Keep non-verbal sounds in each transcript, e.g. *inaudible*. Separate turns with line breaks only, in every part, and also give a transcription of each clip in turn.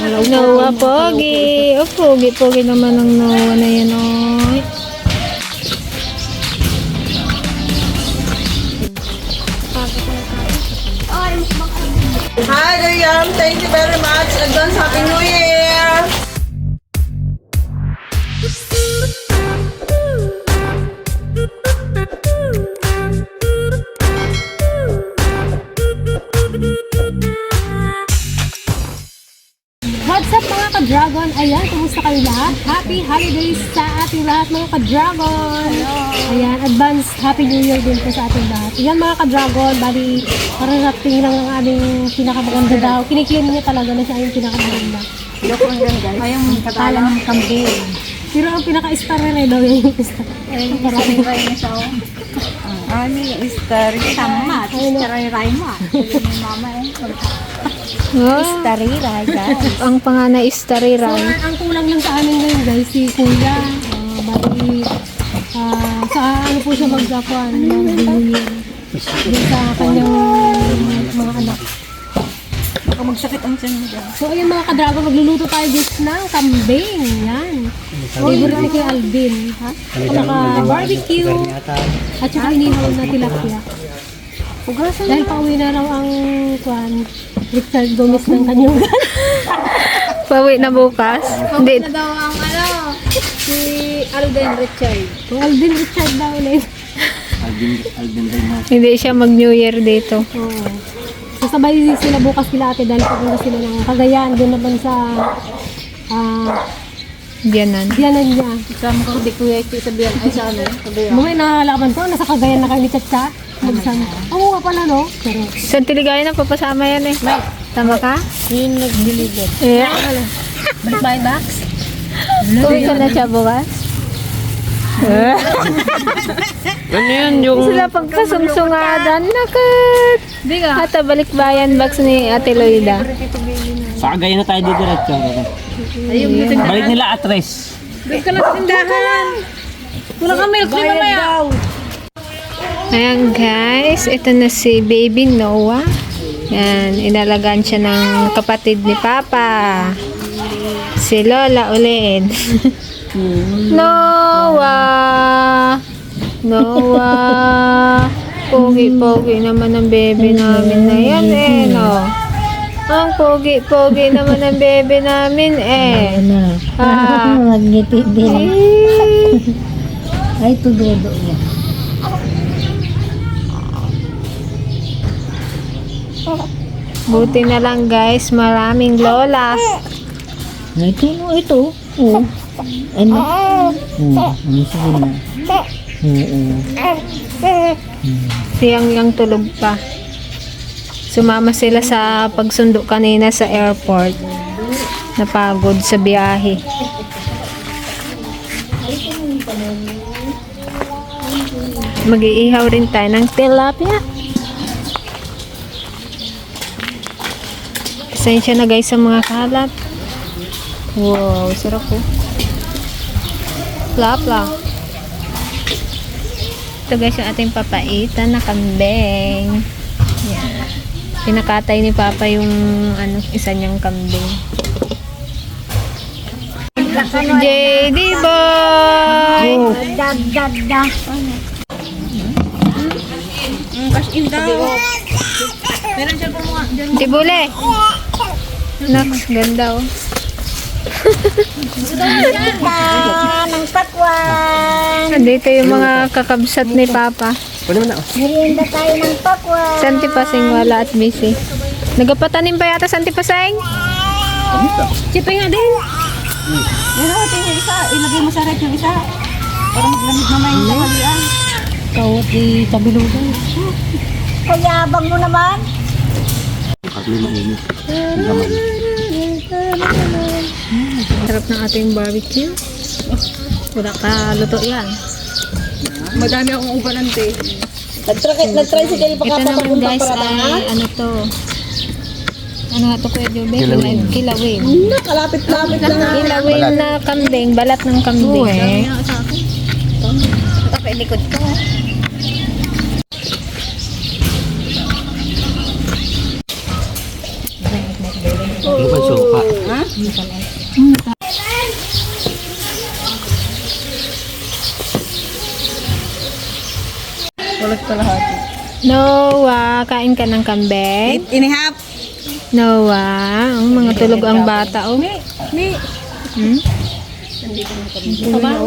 Noah, pogi. Oh, pogi, pogi naman ang Noah na yan, oy.
Hi, Liam. Thank you very much. Advance Happy New Year.
Ka-dragon? Ayan, kumusta kayo lahat? Happy holidays sa ating lahat mga ka-dragon! Ayan, advance Happy New Year din po sa ating lahat. Ayan mga ka-dragon, bali kararating lang ang aming pinakamaganda daw. Kiniklaim niya talaga na siya yung pinakamaganda.
Joke lang yan, guys.
Ayong katalang ng kambing. Pero ang pinaka-star na daw yung star. Parang
Ani, Star. Tama. Staray Raima. *laughs* Mama eh.
Oh,
Starira, guys.
ang panganay is
So, ang, ang kulang lang sa amin ngayon guys, si Kuya. Uh, bali, ah, sa ano po siya magkakuan ng New sa kanyang mga anak.
Baka magsakit ang tiyan dyan.
So, ayun mga kadragon, magluluto tayo guys ng kambing. Yan. Favorite ni Kuya Alvin. Ha? Naka-barbecue. At saka inihaw na tilapia. Dahil pauwi na raw ang kuan, Richard Gomez ng kanyang
Pawi na bukas. Hindi,
daw ang ano, si Alden Richard.
Kung Alvin Richard daw ulit.
hindi siya mag-New Year dito.
Oo. Sasabay sila bukas kila ate dahil pupunta sila ng Cagayan. Doon naman sa ah
Diyanan.
diyanan niya.
Kasama ko di kuya ito sabihan ay sa ano, sabihan.
Mga nakakalaban ko, nasa Cagayan na kayo ni Chacha. Magsama. Oo nga pala no. Pero,
Sa Tiligaya na papasama yan eh. Tama ka?
yun nag-deliver.
Yeah.
Balik ba yung box?
Uwi ka na siya bukas? ano yun yung... Sila pagkasungsungadan. Nakat!
Di ka.
Hata balikbayan box ni Ate Loida.
Sa Cagayan na tayo
buti na.
Balik nila atres.
Doon ka na sa tindahan. Wala ka milk, di mamaya.
Ayan guys, ito na si baby Noah. Yan, inalagaan siya ng kapatid ni Papa. Si Lola ulit. *laughs* Noah! Noah! Pogi-pogi naman ang baby namin na yan eh, no? Ang pogi-pogi naman ang baby namin eh. Ah. *laughs*
Magngiti
Eh.
Ay, tudodo niya.
Buti na lang guys, maraming lola.
Ito, ito. Oo. Ano? Oo. Ano sige na? Oo.
Siyang yang tulog pa. Sumama sila sa pagsundo kanina sa airport. Napagod sa biyahe. Mag-iihaw rin tayo ng tilapia. Pasensya na guys sa mga kalat. Wow, sarap po. Plapla. Ito guys yung ating papaitan na kambing. Yan. Pinakatay ni Papa yung ano, isa niyang kambing. JD boy!
Dag, dag, dag.
Cash in daw. Meron siya mga dyan.
Tibule! Naks, ganda oh.
ng pakwan.
Dito yung mga kakabsat ni Papa.
Merienda tayo ng pakwan.
Santi Pasing wala at busy. Nagapatanim pa yata Santi Pasing?
Chipay nga din.
Pero tingin yung isa, ilagay mo sa rep yung isa. Para maglamig naman yung tanghalian.
Kawat di tabilugan. Kayabang mo naman.
Sarap ng ating barbecue. Wala ka luto yan.
Madami akong ubanante. Nag-try, nag-try si Kelly
Ito naman guys ay ano to. Ano nga to Kuya Jobe? Kila- Kilawin.
Nakalapit-lapit lang.
Kilawin na kambing, balat ng kambing.
Tapos likod ko.
Ano ba suka?
Ulit pa lahat.
Noah, kain ka ng kambing?
Inihap.
Noah, ang mga tulog ang bata. Oh.
Ni,
Hmm?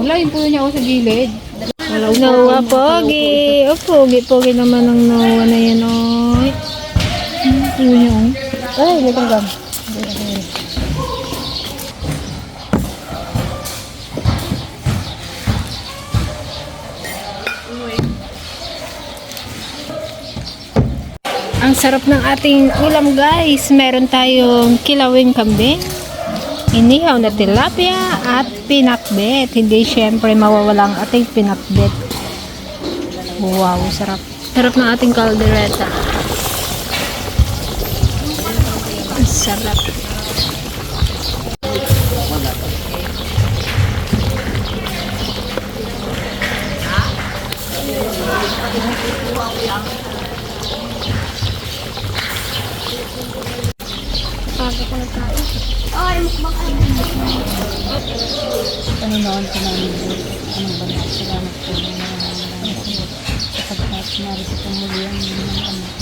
wala yung puno niya ako sa gilid.
Noah, pogi. Oh, pogi, pogi naman ng Noah na yan, oy. Hmm, puno niya, oh.
Ay, may tanggam.
Ang sarap ng ating ulam guys. Meron tayong kilawing kambing, inihaw na tilapia at pinakbet. Hindi syempre mawawala ang ating pinakbet. Wow, sarap. Sarap ng ating kaldereta. Ang sarap.
Panginoon ko namin Diyos, anong banal, salamat po ng mga sapagkat narito po muli ang inyong anak.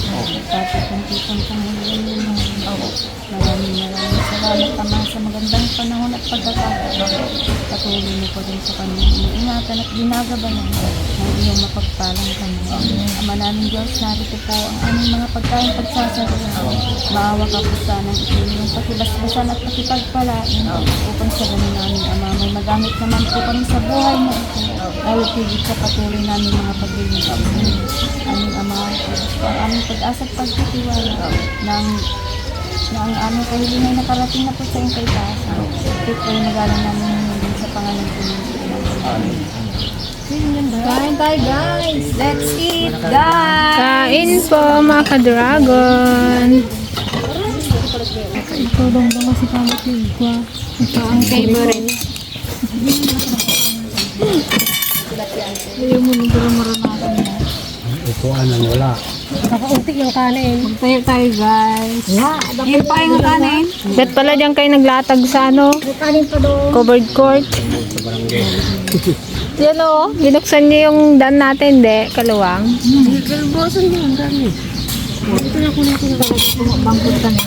Tapos kunti-kong pangulian ng mga anak. Maraming maraming salamat Ama sa magandang panahon at pagkakataon. Patuloy mo po rin sa kanyang iniingatan at ginagabanan ng iyong mapagpalang Panginoon. Ama namin Diyos, narito po ang aming mga pagkain pagsasarawan. Maawa ka po sana ng inyong pakibasbasan at pakipagpalain upang sa ganun namin Ama may magamit naman po kami sa buhay na ito. Dahil tigit sa patuloy namin mga paglilingkod. Aming Ama, ang aming pag-asa at pagtitiwala ng na ang aming kahilingan na nakarating na po sa iyong kaitaasan. Ito po yung nagalang namin sa pangalan po ng Amen.
Kain tayo guys. Let's eat guys. Kain po mga ka-dragon.
Ito daw daw si Pamating ko.
Ito ang favorite.
Ayaw mo nung pero maranasan mo.
Upuan ang wala.
Nakaunti yung kanin.
Tayo tayo guys.
Yung pa yung kanin.
Ba't pala dyan kayo naglatag sa ano?
Kanin pa doon.
Covered court. Yan o, binuksan niyo yung daan natin, de, kaluwang.
Bangkot ka na.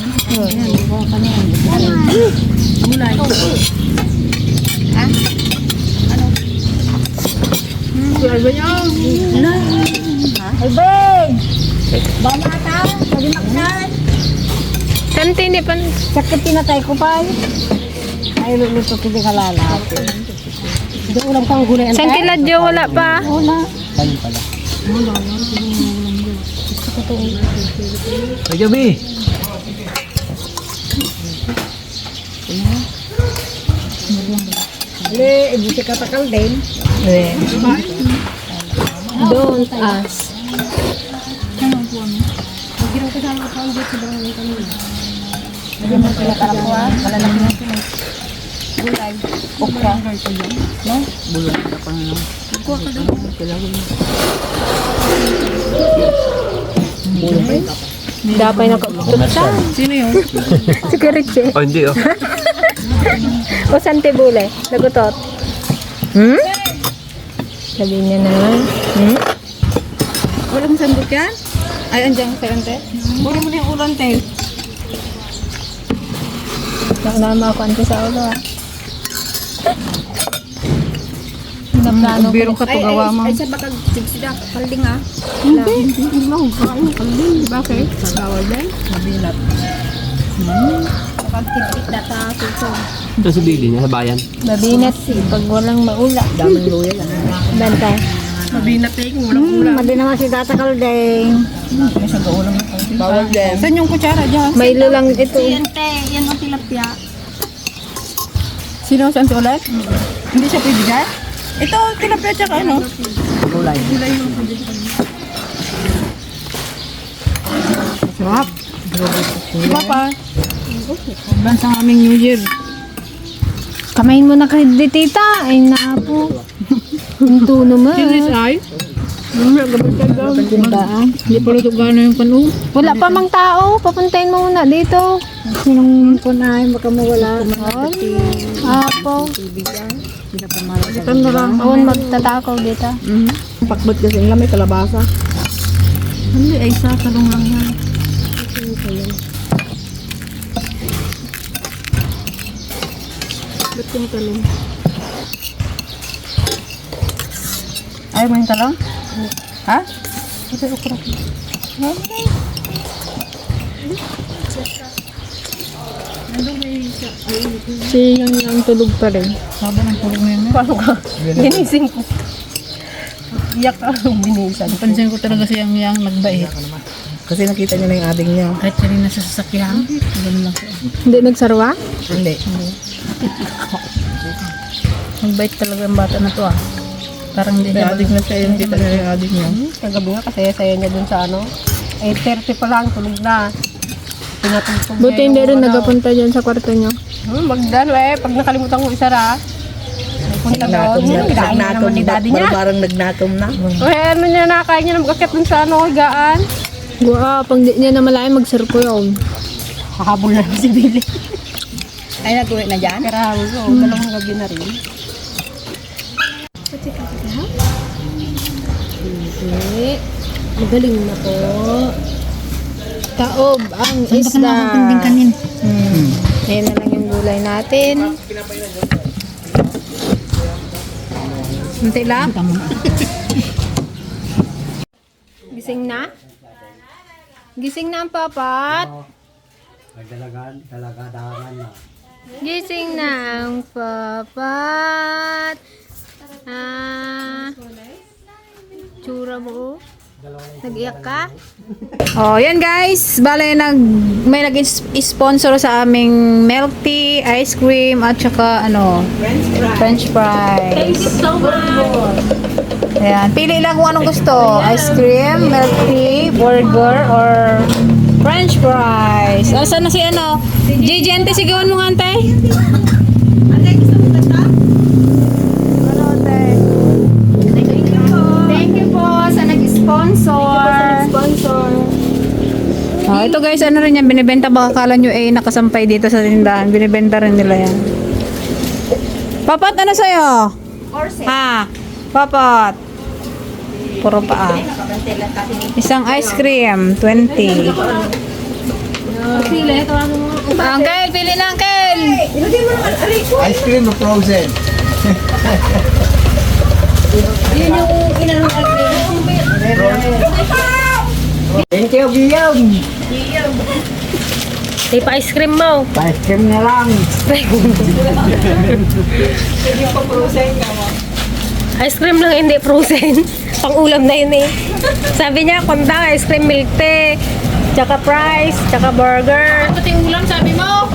Santi, hindi pa.
Sakit pinatay ko pa. Ay, luluto ko di kalala. Hindi ulam kang gulay.
San kiladyo, wala pa.
Wala.
Kain pala. Ay, gabi.
Hindi, ibuti ka takal din.
Don't ask.
Ginawa ko sa mga pangit sa barangay kanina.
Pinakarakuha, malalaki na ito. Gulay. Okra. No? Bulong ka pa. Kuha ka daw.
Dapay nakaputsan.
Sino yun?
Si Kiriche.
Oh, hindi oh. *laughs*
O Santi Bule, nagutot. Hmm? Sabi niya naman. Hmm?
Walang sandok yan? Ay, andyan sa ante. Buli mo na yung ulan, te.
Nakunama ako ante sa ulo ah. Pinaplano ko.
Biro ka to gawa mo.
Ay, sa bakag sigsida, kalding ah.
Hindi, hindi lang. Kain ng kalding. Bakit?
Bawal din.
Mabilat.
Pagtigpit na sa suso.
Ito sa bili niya, sa bayan.
Mabinat pag walang maula.
Daming luya yan.
Bantay.
Mabinat eh, kung walang ulam.
Madi naman si Tata Kaldeng.
Na. Bawal din. Saan yung kutsara dyan?
May lulang ito.
Yan te, yan ang tilapia.
Sino saan si ulit? Hindi siya pwede dyan? Ito, tilapia tsaka ano? Gulay. Sarap. Diba pa? Bansang aming New Year.
Kamain mo na kay di tita. Ay na Hinto naman.
Sino is ay?
Hindi pala ito gano'n yung panu. Wala pa mang tao. Papuntayin mo muna dito.
Sinong punahin, baka mawala.
Apo. Ito na lang. Awan magtatakaw dito.
Pakbot kasi nga may kalabasa. Hindi, ay sa talong lang yan. Ba't yung talong? Ayaw mo yung talong? Ha? Ito yung okra.
Si yung yung tulog pa rin.
Saba ng tulong na yun.
Paano ka? Ginising ko. Iyak ka nung binisan.
Pansin ko talaga siyang yang nagbait.
Kasi nakita niya na yung ading niya.
Kahit siya rin nasa sasakyan, ganun lang siya.
Hindi nagsarwa?
Hindi.
Nagbait talaga ang bata na to ah. Parang hindi niya
ading na siya yung kita niya yung ading niya.
Kagabi nga kasaya-saya niya dun sa ano. Eh, 30 pa lang, tulog na. Pinatulog
Buti hindi rin nagapunta dyan sa kwarto niyo.
Hmm, magdalo eh. Pag nakalimutan ko isara. Punta doon.
Na.
Kinain na naman ni daddy niya.
Parang nagnatom na.
Eh, ano niya nakain niya na magkakit dun sa ano, higaan.
Wow, pang di niya na malayo magsarko yun.
Hahabol na si Billy.
Ay, nag-uwi na dyan?
Pero habol ko, dalawang gabi na rin.
Okay. Magaling na po.
Taob ang isda.
kanin.
Hmm. Ayan na lang yung gulay natin. Kunti lang. Gising na? Gising na ang papat?
Dalagan, dalagadangan na.
Gising na ang papat. Nag-iyak ka? Oh, yan guys. Bale, nag, may nag-sponsor sa aming milk tea, ice cream, at saka ano, french fries. Thank you so much. Ayan. Pili lang kung anong gusto. Ice cream, milk tea, burger, or french fries. O, saan na si ano? JJ, ante, sigawan mo nga, ante. Ito guys, ano rin yan, binibenta baka kala nyo eh, nakasampay dito sa tindahan. Binibenta rin nila yan. Papat, ano sa'yo? Ha? Papat. Puro paa. Isang ice cream, 20.
Sila, ito ano mo.
Uncle, pili na, Uncle!
Ice cream o frozen? *laughs* Thank you, Guillaume.
Tay pa ice cream mo.
Ice cream na lang. *laughs*
Ice cream lang, hindi frozen. Pang ulam na yun eh. Sabi niya, konta, ice cream milk tea, tsaka fries, tsaka burger.
Pati ulam, sabi mo?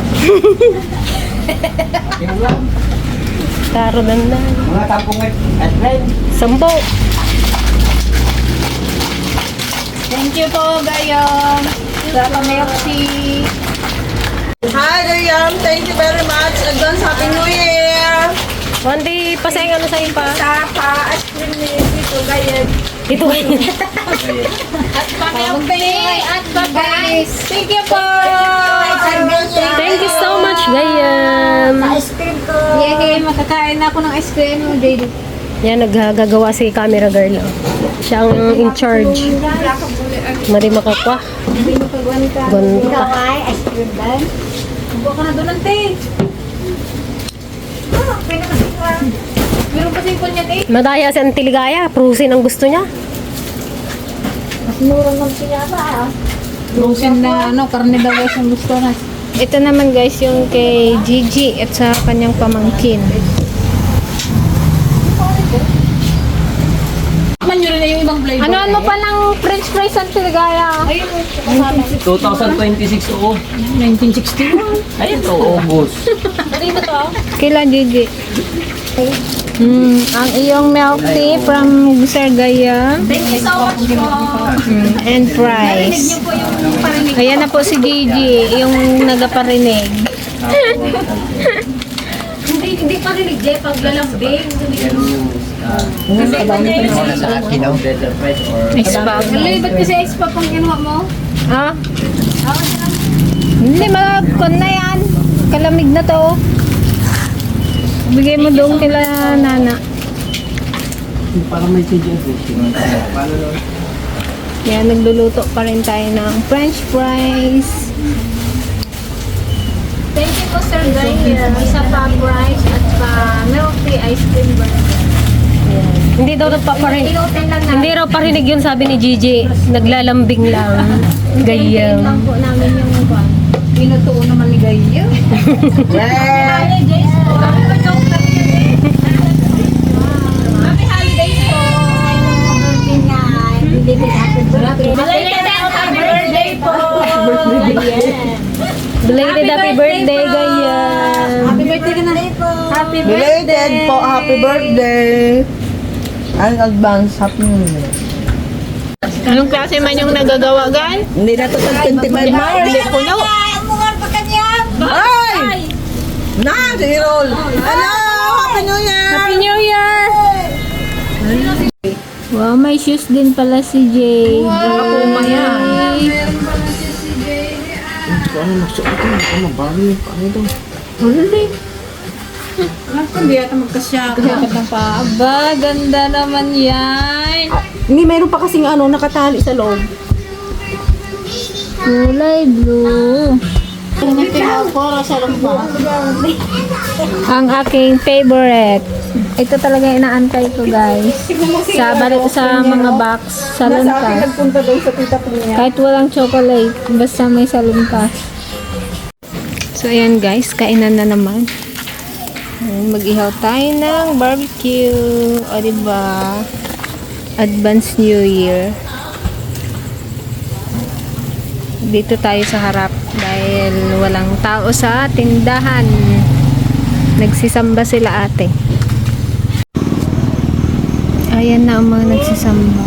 Taro na
Mga tampong ice cream.
Sampo.
Thank you po, Gayong. Sa milk tea.
Hi, Gayam. Thank you very much. Advance Happy New Year.
Wandi, pasayang ano sa'yo pa.
Sapa, ice cream ni Tito Gayam.
Ito
Pag-pay *laughs* at guys. Thank you po.
Thank you so much, Gayam.
Yay, makakain na ako ng ice cream, JD.
Yan, naggagawa si camera girl. oh. Siya ang in charge. Mari makakwa. Gonta.
Buka ka na doon, ante. Ah. Meron pa siyang kunyat eh.
Madaya si Antiligaya. Prusin ang gusto niya.
Frozen na ano, karne daw guys ang gusto na. Ito naman guys yung kay Gigi at sa kanyang pamangkin.
Man nyo rin na yung ibang flavor.
Anoan mo pa ng french fries ang Tiligaya?
2026 oo.
1961.
Ayun *laughs* to, August.
Kailan Gigi? Hmm, ang iyong milk tea from Sir Gaya.
Thank you so much po.
Mm, and fries. Ayan na po si Gigi, yung nagaparinig. *laughs*
Hindi, hindi pa
marinig, Jay, pag lalambing.
sa akin, no?
Ice pag.
Lili, ba't kasi ice pa pang ginawa mo?
Ha? Hindi, magkon na yan. Kalamig na to. Bigay mo doon kila nana.
Para may CGS. Paano?
Yan, nagluluto pa rin tayo ng french fries. Thank you po, Sir Gayer. Isa pa fries at pa milk tea ice cream burger.
Hindi daw nagpaparinig. Hindi raw parinig yun sabi ni Gigi. Naglalambing lang. Gayam.
lang po namin yung kwan.
Pinutuo naman ni
po.
Belated happy birthday, Gayam.
Happy birthday ka na. Happy
Belated po, happy birthday! Ang advance, happy new year.
Anong klase man yung nagagawa, guys?
Hindi na to tag 25 Mars.
Puno.
Ay! Na, si Roll! Hello! Happy New Year!
Happy New Year!
Wow, may shoes din pala si Jay.
Puma yan.
Ano magsuot ko? Ano bali? Ano ito?
Hindi yata magkasya.
Aba, ganda naman yan.
Hindi, mayroon pa kasing ano, nakatali sa loob.
Kulay blue. Ang aking favorite. Ito talaga inaantay ko, guys. Sa balik sa mga box, salunpas.
Nagpunta daw sa tita ko niya.
Kahit walang chocolate, basta may salunpas. So, ayan guys, kainan na naman. Mag-ihaw tayo ng barbecue. O, diba? Advance New Year. Dito tayo sa harap dahil walang tao sa tindahan. Nagsisamba sila ate. Ayan na ang mga nagsisamba.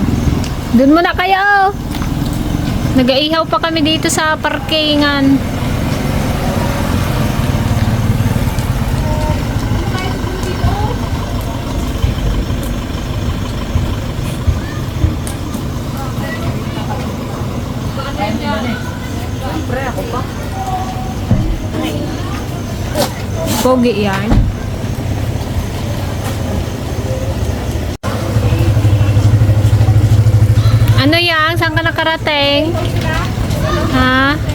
Doon muna kayo! Nag-aihaw pa kami dito sa parkingan. Pogi yan. Ano yan? Saan ka nakarating? Ha?